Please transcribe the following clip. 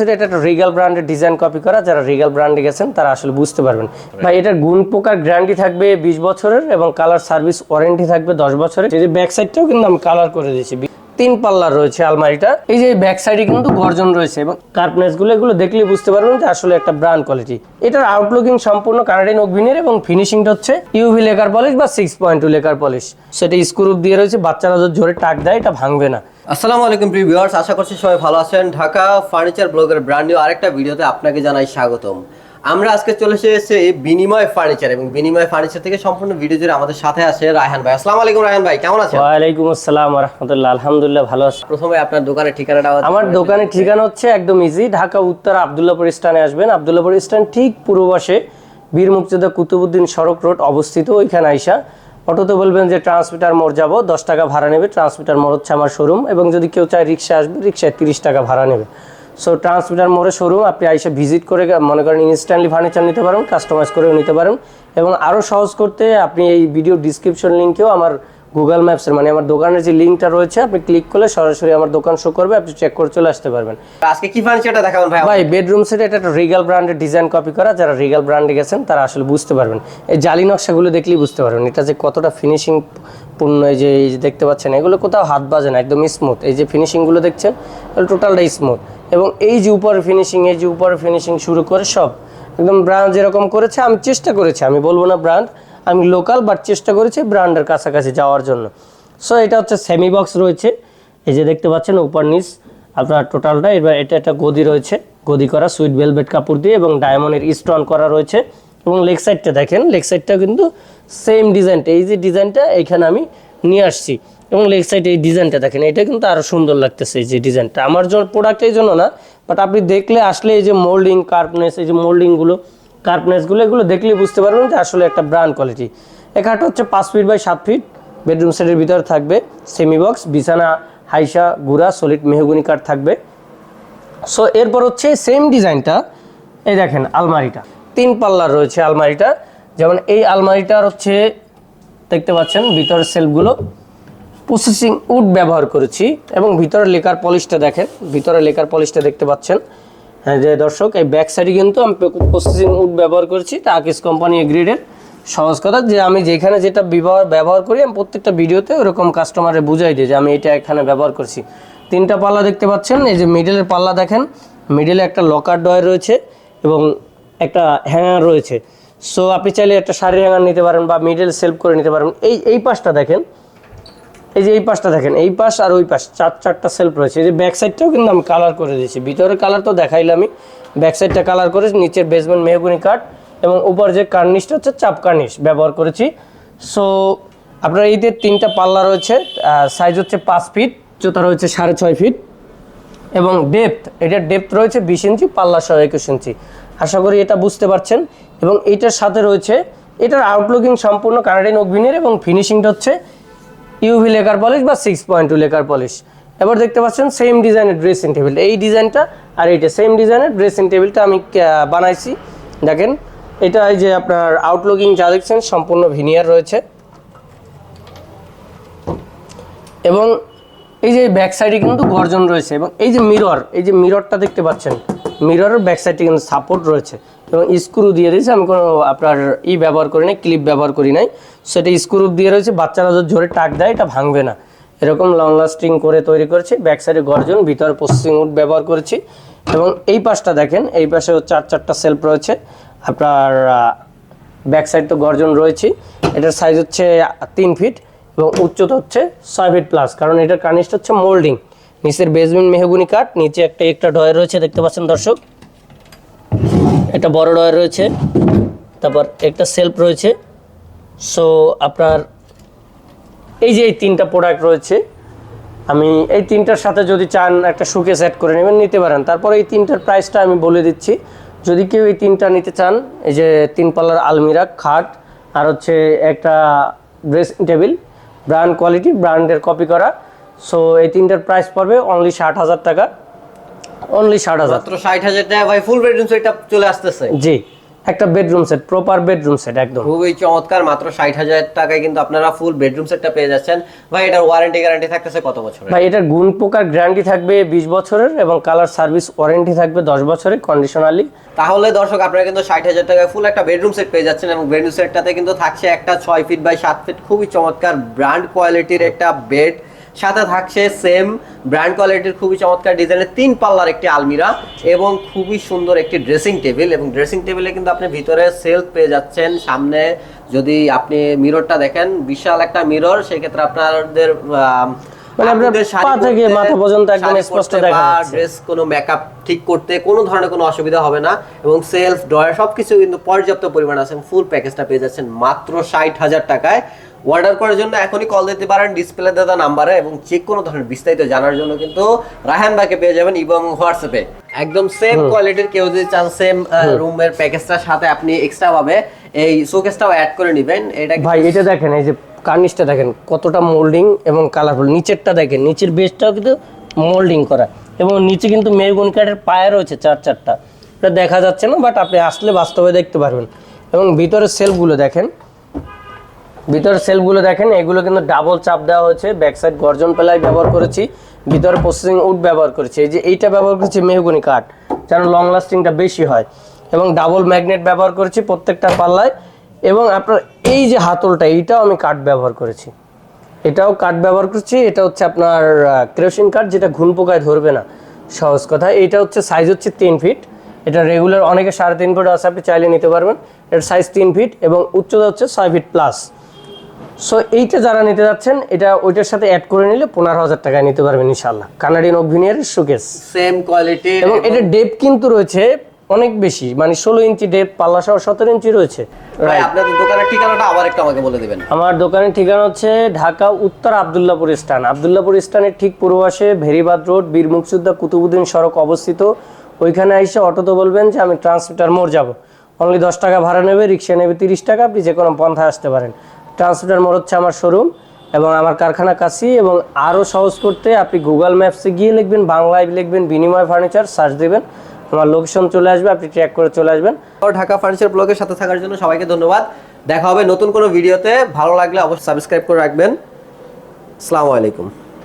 সেটা এটা একটা রিগাল ব্র্যান্ডের ডিজাইন কপি করা যারা রিগাল ব্র্যান্ডে গেছেন তারা আসলে বুঝতে পারবেন। ভাই এটার গুণ পোকার গ্যারান্টি থাকবে বিশ বছরের এবং কালার সার্ভিস ওয়ারেন্টি থাকবে দশ বছরের। যে ব্যাক সাইডটাও কিন্তু আমি কালার করে দিয়েছি। তিন পাল্লার রয়েছে আলমারিটা। এই যে ব্যাক সাইডে কিন্তু গর্জন রয়েছে এবং কার্পনেসগুলো এগুলো দেখলে বুঝতে পারবেন যে আসলে একটা ব্র্যান্ড কোয়ালিটি এটার আউটলুকিং সম্পূর্ণ কানাডিয়ান অগ্নির এবং ফিনিশিংটা হচ্ছে ইউভি লেকার পলিশ বা six point two lacquer polish সেটা স্ক্রু দিয়ে রয়েছে বাচ্চারা যদি জোরে টাক দেয় এটা ভাঙবে না। আসসালামু আলাইকুম প্রিয় ভিউয়ার্স আশা করছি সবাই ভালো আছেন। ঢাকা ফার্নিচার ব্লগের ব্র্যান্ড নিউ আরেকটা ভিডিওতে আপনাকে জানাই স্বাগতম। আমরা আজকে চলে এসেছি বিনিময় ফার্নিচার এবং বিনিময় ফার্নিচার থেকে সম্পূর্ণ ভিডিও জুড়ে আমাদের সাথে আছে রায়হান ভাই। আসসালামু আলাইকুম রায়হান ভাই কেমন আছেন? ওয়ালাইকুম আসসালাম রহমতুল্লাহ আলহামদুলিল্লাহ ভালো আছি। প্রথমে আপনার দোকানের ঠিকানাটা আমার দোকানের ঠিকানা হচ্ছে একদম ইজি ঢাকা উত্তর আবদুল্লাপুর স্ট্যান্ডে আসবেন। আবদুল্লাপুর স্ট্যান্ড ঠিক পূর্ব পাশে বীর মুক্তিযোদ্ধা কুতুবুদ্দিন সড়ক রোড অবস্থিত ওইখানে আইসা। অটোতে বলবেন যে ট্রান্সমিটার মোড় যাব, দশ টাকা ভাড়া নেবে, ট্রান্সমিটার মোড় হচ্ছে আমার শোরুম এবং যদি কেউ চায় রিক্সা আসবে, রিক্সায় তিরিশ টাকা ভাড়া নেবে। সো ট্রান্সমিটার মোড়ে শোরুম আপনি আইসে ভিজিট করে মনে করেন ইনস্ট্যান্টলি ফার্নিচার নিতে পারেন কাস্টমাইজ করেও নিতে পারেন এবং আরও সহজ করতে আপনি এই ভিডিও ডিসক্রিপশন লিঙ্কেও আমার গুগল ম্যাপসের মানে আমার দোকানের যে লিঙ্কটা রয়েছে আপনি ক্লিক করলে সরাসরি আমার দোকান শো করবে আপনি চেক করে চলে আসতে পারবেন। আজকে কি ফার্নিচারটা দেখাবেন ভাই? ভাই বেডরুম সেট এটা একটা রিগাল ব্র্যান্ডের ডিজাইন কপি করা যারা রিগাল ব্র্যান্ডে গেছেন তারা আসলে বুঝতে পারবেন। এই জালি নকশাগুলো দেখলেই বুঝতে পারবেন এটা যে কতটা ফিনিশিং পূর্ণ এই যে এই যে দেখতে পাচ্ছেন এগুলো কোথাও হাত বাজে না একদম স্মুথ এই যে ফিনিশিংগুলো দেখছেন টোটালটা স্মুথ এবং এই যে উপরের ফিনিশিং এই যে উপরের ফিনিশিং শুরু করে সব একদম ব্র্যান্ড যেরকম করেছে আমি চেষ্টা করেছি আমি বলব না ব্র্যান্ড আমি লোকাল বাট চেষ্টা করেছি ব্র্যান্ডের কাছাকাছি যাওয়ার জন্য। সো এটা হচ্ছে সেমি বক্স রয়েছে। এই যে দেখতে পাচ্ছেন, উপর নিচ, আপনার টোটালটা এবার এটা একটা গদি রয়েছে। গদি করা সুইট ভেলভেট কাপড় দিয়ে এবং ডায়মন্ডের স্টোন করা রয়েছে। এবং লেগ সাইডটা দেখেন লেগ সাইডটা কিন্তু সেম ডিজাইনটা এই যে ডিজাইনটা এখানে আমি নিয়ে আসছি। এবং লেগ সাইড এই ডিজাইনটা দেখেন, এটা কিন্তু আরও সুন্দর লাগতেছে এই যে ডিজাইনটা আমার জন্য প্রোডাক্ট এই জন্য না বাট আপনি দেখলে আসলে এই যে মোল্ডিং কার্পনেস এই যে মোল্ডিংগুলো কার্পনেসগুলো এগুলো দেখলে বুঝতে পারবেন যে আসলে একটা ব্র্যান্ড কোয়ালিটি এখানটা হচ্ছে পাঁচ ফিট বাই সাত ফিট বেডরুম সেটের ভিতরে থাকবে সেমি বক্স বিছানা, হাইসা, গুড়া সলিড মেহগুনি কাঠ থাকবে। সো এরপর হচ্ছে সেম ডিজাইনটা, এই দেখেন আলমারিটা। তিন পাল্লার রয়েছে আলমারিটা, যেমন এই আলমারিটার হচ্ছে, দেখতে পাচ্ছেন ভিতরের সেলফগুলো প্রসেসিং উড ব্যবহার করেছি, এবং ভিতরে লেকার পলিশটা দেখেন ভিতরে লেকার পলিশটা দেখতে পাচ্ছেন। যে দর্শক, এই ব্যাক সাইডে কিন্তু আমি প্রসেসিং উড ব্যবহার করেছি টাকিস কোম্পানি এগ্রিডের সহজ কথা যে আমি যেখানে যেটা ব্যবহার ব্যবহার করি, আমি প্রত্যেকটা ভিডিওতে ওরকম কাস্টমারে বুঝাই দিই যে আমি এটা এখানে ব্যবহার করছি। তিনটা পাল্লা দেখতে পাচ্ছেন, এই যে মিডলের পাল্লা দেখেন মিডলে একটা লকার ডয় রয়েছে এবং একটা হ্যাঙ্গার রয়েছে। সো আপনি চাইলে একটা শাড়ি হ্যাঙ্গার নিতে পারেন বা মিডল সেলফ করে নিতে পারেন। এই এই পাশটা দেখেন এই যে এই পাশটা দেখেন, এই পাশ আর ওই পাশ, চার, চারটা সেলফ রয়েছে। এই যে ব্যাক সাইডটাও কিন্তু আমি কালার করে দিয়েছি। ভিতরের কালার তো দেখাইলামই ব্যাক সাইডটা কালার করে নিচের বেসমেন্ট মেহগুনি কাঠ এবং উপর যে কার্নিশটা হচ্ছে চাপ কার্নিশ ব্যবহার করেছি। সো আপনার এই যে তিনটা পাল্লা রয়েছে সাইজ হচ্ছে পাঁচ ফিট জোতা রয়েছে সাড়ে ছয় ফিট এবং ডেপথ এটার ডেপথ রয়েছে বিশ ইঞ্চি পাল্লা সহ একুশ ইঞ্চি আশা করি এটা বুঝতে পারছেন। এবং এইটার সাথে রয়েছে, এটার আউটলুকিং সম্পূর্ণ কানাডিয়ান অগ্নির এবং ফিনিশিংটা হচ্ছে ইউভি লেকার পলিশ বা six point two lacquer polish এবার দেখতে পাচ্ছেন সেম ডিজাইনের ড্রেসিং টেবিল এই ডিজাইনটা আর এইটা সেম ডিজাইনের ড্রেসিং টেবিলটা আমি বানাইছি। দেখেন, এটা এই যে আপনার আউটলুকিং যা দেখছেন সম্পূর্ণ ভিনিয়ার রয়েছে। এবং এই যে ব্যাক সাইডে কিন্তু গর্জন রয়েছে এবং এই যে মিরর এই যে মিররটা দেখতে পাচ্ছেন। মিররের ব্যাক সাইডে কিন্তু সাপোর্ট রয়েছে। এবং স্ক্রু দিয়ে দিয়েছে, আমি কোনো আপনার ই ব্যবহার করি নাই ক্লিপ ব্যবহার করি নাই। সেটা স্ক্রু দিয়ে রয়েছে, বাচ্চারা যদি জোরে টাক দেয়, এটা ভাঙবে না। এরকম লং লাস্টিং করে তৈরি করেছি ব্যাক সাইডে গর্জন, ভিতরে পশ্চিম উড ব্যবহার করেছি। এবং এই পাশটা দেখেন, এই পাশে চার চারটা সেলফ রয়েছে। আপনার ব্যাক সাইড তো গর্জন রয়েছে। এটার সাইজ হচ্ছে তিন ফিট এবং উচ্চতা হচ্ছে ছয় ফিট প্লাস কারণ এটার কার্নিশটা হচ্ছে মোল্ডিং নিচের বেসমেন্ট মেহগুনি কাঠ, নিচে একটা একটা ডয় রয়েছে, দেখতে পাচ্ছেন দর্শক। একটা বড় ডয় রয়েছে, তারপর একটা সেলফ রয়েছে। সো আপনার এই যে এই তিনটা প্রোডাক্ট রয়েছে, আমি এই তিনটার সাথে যদি চান একটা শুকে সেট করে নেবেন, নিতে পারেন। তারপরে এই তিনটার প্রাইসটা আমি বলে দিচ্ছি। যদি কেউ এই তিনটা নিতে চান, এই যে তিন পাল্লার আলমিরা, খাট, আর হচ্ছে একটা ড্রেসিং টেবিল ব্র্যান্ড কোয়ালিটি ব্র্যান্ডের কপি করা। সো এই তিনটার প্রাইস পড়বে অনলি ষাট হাজার টাকা। অনলি ষাট হাজার। মাত্র ষাট হাজার টাকা ভাই ফুল বেডরুম সেটআপ চলে আসতেছে। জি একটা bedroom set proper bedroom set একদম। খুবই চমৎকার মাত্র ষাট হাজার টাকায় কিন্তু আপনারা ফুল বেডরুম সেটটা পেয়ে যাচ্ছেন। ভাই এটার ওয়ারেন্টি গ্যারান্টি থাকতেছে কত বছর ভাই এটার গুণ পোকার গ্যারান্টি থাকবে বিশ বছরের এবং কালার সার্ভিস ওয়ারেন্টি থাকবে দশ বছরের কন্ডিশনালি তাহলে দর্শক আপনারা কিন্তু ষাট হাজার টাকায় ফুল একটা বেডরুম সেট পেয়ে যাচ্ছেন এবং বেডরুম সেটটাতে কিন্তু থাকছে একটা ছয় ফিট বাই সাত ফিট খুবই চমৎকার ব্র্যান্ড কোয়ালিটির একটা বেড সাথে থাকছে সেম ব্র্যান্ড কোয়ালিটির খুবই চমৎকার ডিজাইনের তিন পাল্লার একটি আলমিরা এবং খুবই সুন্দর একটি ড্রেসিং টেবিল এবং ড্রেসিং টেবিলে কিন্তু আপনি ভিতরে সেলফ পেয়ে যাচ্ছেন সামনে যদি আপনি মিররটা দেখেন বিশাল একটা মিরর সেক্ষেত্রে আপনাদের মানে আপনার আপুদের শাড়ি পা থেকে মাথা পর্যন্ত একদম স্পষ্ট দেখা যাচ্ছে। ড্রেস কোনো মেকআপ ঠিক করতে কোনো ধরনের কোনো অসুবিধা হবে না এবং সেলফ ড্রয়ার সবকিছু কিন্তু পর্যাপ্ত পরিমাণ আছে ফুল প্যাকেজটা পেয়ে যাচ্ছেন মাত্র ষাট হাজার টাকায় অর্ডার করার জন্য এখনই কল দিতে পারেন ডিসপ্লে দাদা নাম্বারে এবং যে কোনো ধরনের বিস্তারিত জানার জন্য কিন্তু রাহান ভাইকে পেয়ে যাবেন এবং হোয়াটসঅ্যাপে একদম সেম কোয়ালিটির কেউ যদি চান সেম রুমের প্যাকেজটার সাথে আপনি এক্সট্রা ভাবে এই শোকেসটাও অ্যাড করে নেবেন। এটা ভাই এটা দেখেন এই যে কার্নিশটা দেখেন কতটা মোল্ডিং এবং কালারফুল নিচেরটা দেখেন নিচের বেসটাও কিন্তু মোল্ডিং করা। এবং নিচে কিন্তু মেরগুন কাঠের পায়ে রয়েছে চার চারটা। এটা দেখা যাচ্ছে না বাট আপনি আসলে বাস্তবে দেখতে পারবেন। এবং ভিতরের সেলফগুলো দেখেন ভিতরের সেলগুলো দেখেন, এগুলো কিন্তু ডাবল চাপ দেওয়া হয়েছে। ব্যাক সাইড গর্জন পেলাই ব্যবহার করেছি, ভিতরে প্রসেসিং উড ব্যবহার করেছি। এই যে এইটা ব্যবহার করেছি মেহগুনি কাঠ, যেন লং লাস্টিংটা বেশি হয়। এবং ডাবল ম্যাগনেট ব্যবহার করেছি প্রত্যেকটা পাল্লায়। এবং আপনার এই যে হাতলটা, এইটাও আমি কাঠ ব্যবহার করেছি। এটাও কাঠ ব্যবহার করছি, এটা হচ্ছে আপনার ক্রেশিন কাঠ, যেটা ঘুন পোকায় ধরবে না। সহজ কথা, এইটা হচ্ছে সাইজ হচ্ছে তিন ফিট এটা রেগুলার অনেকে সাড়ে তিন ফুট আছে, আপনি চাইলে নিতে পারবেন। এর সাইজ তিন ফিট এবং উচ্চতা হচ্ছে ছয় ফিট প্লাস সো এইটা যারা নিতে যাচ্ছেন এটা ওইটার সাথে অ্যাড করে নিলে পনেরো হাজার টাকায় নিতে পারবেন ইনশাল্লাহ কানাডিয়ান অভিনিয়ার শোকেস সেম কোয়ালিটির এবং এটা ডেপ কিন্তু রয়েছে অনেক বেশি মানে ষোলো ইঞ্চি ডেপ পাল্লা সহ সতেরো ইঞ্চি রয়েছে। আপনাদের দোকানের ঠিকানাটা আবার একটু আমাকে বলে দিবেন। আমার দোকানের ঠিকানা হচ্ছে ঢাকা উত্তর আবদুল্লাপুর স্টান আবদুল্লাপুর স্টানের ঠিক পূর্বাসে ভেরিবাদ রোড বীর মুক্তিযোদ্ধা কুতুবুদ্দিন সড়ক অবস্থিত। ওইখানে এসে অটোতে বলবেন যে আমি ট্রান্সমিটার মোড় যাব। অনলি দশ টাকা ভাড়া নেবে রিক্সা নেবে তিরিশ টাকা আপনি যে কোনো পন্থায় আসতে পারেন। ট্রান্সমিটার মোড় হচ্ছে আমার শোরুম এবং আমার কারখানা কাছেই এবং আরও সহজ করতে আপনি গুগল ম্যাপসে গিয়ে লিখবেন, বাংলায় লিখবেন, বিনিময় ফার্নিচার সার্চ দেবেন, আমার লোকেশন চলে আসবে, আপনি ট্র্যাক করে চলে আসবেন। ঢাকা ফার্নিচার ব্লগের সাথে থাকার জন্য সবাইকে ধন্যবাদ। দেখা হবে নতুন কোনো ভিডিওতে ভালো লাগলে অবশ্যই সাবস্ক্রাইব করে রাখবেন। আসসালামু আলাইকুম।